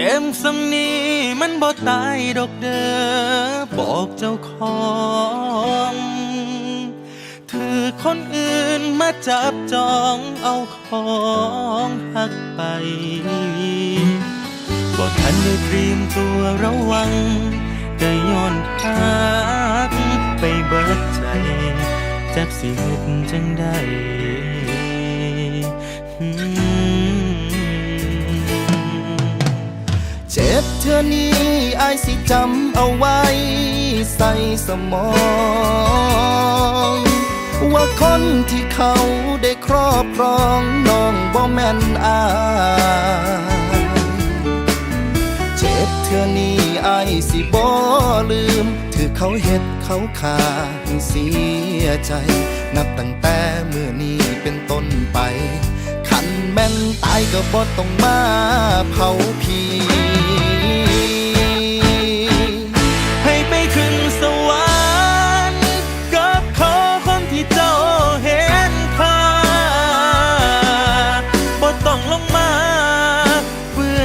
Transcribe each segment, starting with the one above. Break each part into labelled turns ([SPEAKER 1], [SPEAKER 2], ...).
[SPEAKER 1] เจ็บสำนีมันบ่ตายดอกเด้อบอกเจ้าของถือคนอื่นมาจับจองเอาของหักไปบ่ทันได้เตรียมตัวระวังก็ย้อนหักไปเบิดใจจักสิเฮ็ดจังได้
[SPEAKER 2] จ็บเธอนี้อายสิจำเอาไว้ใส่สมอง ว่าคนที่เขาได้ครอบครองน้องบ่แม่นอายเจ็บเธอนี้อายสิบ่ลืมถือเขาเฮ็ดเขาขาให้เสียใจ นับตั้งแต่เมื่อนี้เป็นต้นไปขันแม่นตายก็บ่ต้องมาเผาผี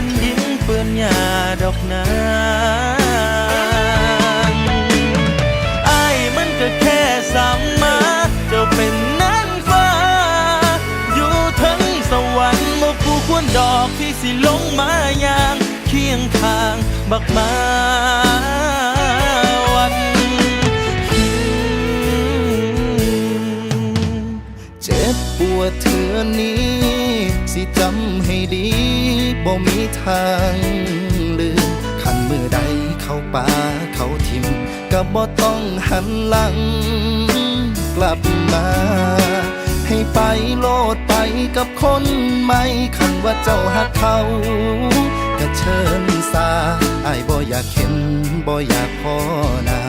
[SPEAKER 1] อนดิงเปื้อนหญ้าดอกนาไอ้มันก็แค่สามมาเจ้าเป็นนันฟ้า อยู่ทั้งสวรรค์บ่คู่ควรดอกที่สิลงมาอย่าง เคียงข้างบักมา ว
[SPEAKER 2] ดเธอนี้ สิจำให้ดีบ่มีทางลืมขันมือใดเข้าป่าเขาทิมก็บ่ต้องหันหลัง กลับมา ให้ไปโลดไปกับคนใหม่คันว่าเจ้าหักเขาก็เชิญสาไอายบ่อยากเห็นบ่อยากพอนา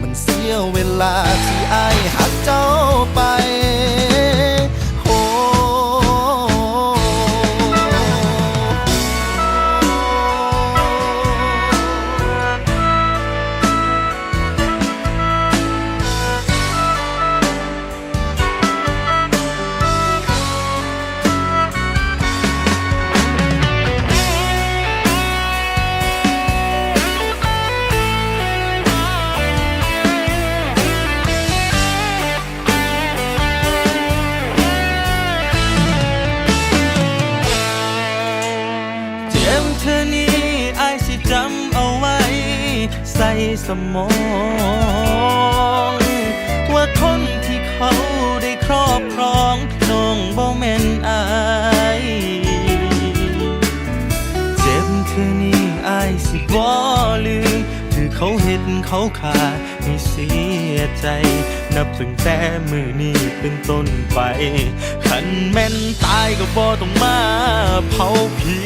[SPEAKER 2] มันเสียเวลาที่อายหัก เจ็
[SPEAKER 1] บเธอนี้อายสิจำเอาไว้ ใส่สมอง ว่าคนที่เขาได้ครอบครองน้องบ่แม่นอายเจ็บเธอนี้อายสิบ่ลืมคือเขาเห็นเขาขาดให้เสียใจ นับตั้งแต่มือนี้เป็นต้นไปขันแม่นตายก็บ่ต้องมาเผาผี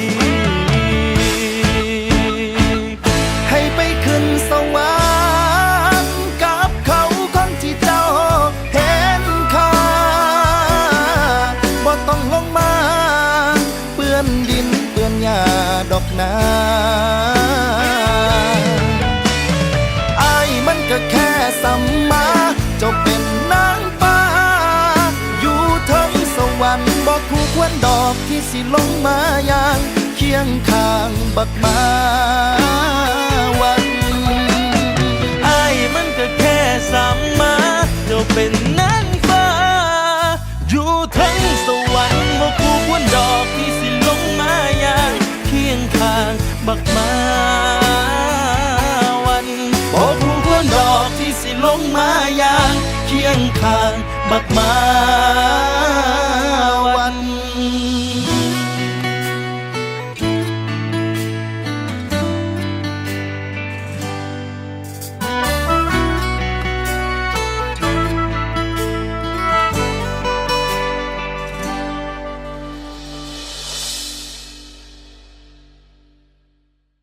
[SPEAKER 2] อนยาดอกนาอายมันก็แค่สัมมาเจ้าเป็นนางฟ้า อยู่ทั้งสวรรค์บอกคู่ควรดอกที่สิลงมาอย่างเคียงข้างบักมา
[SPEAKER 1] ลงมาอย่างเคียงข้างบักมา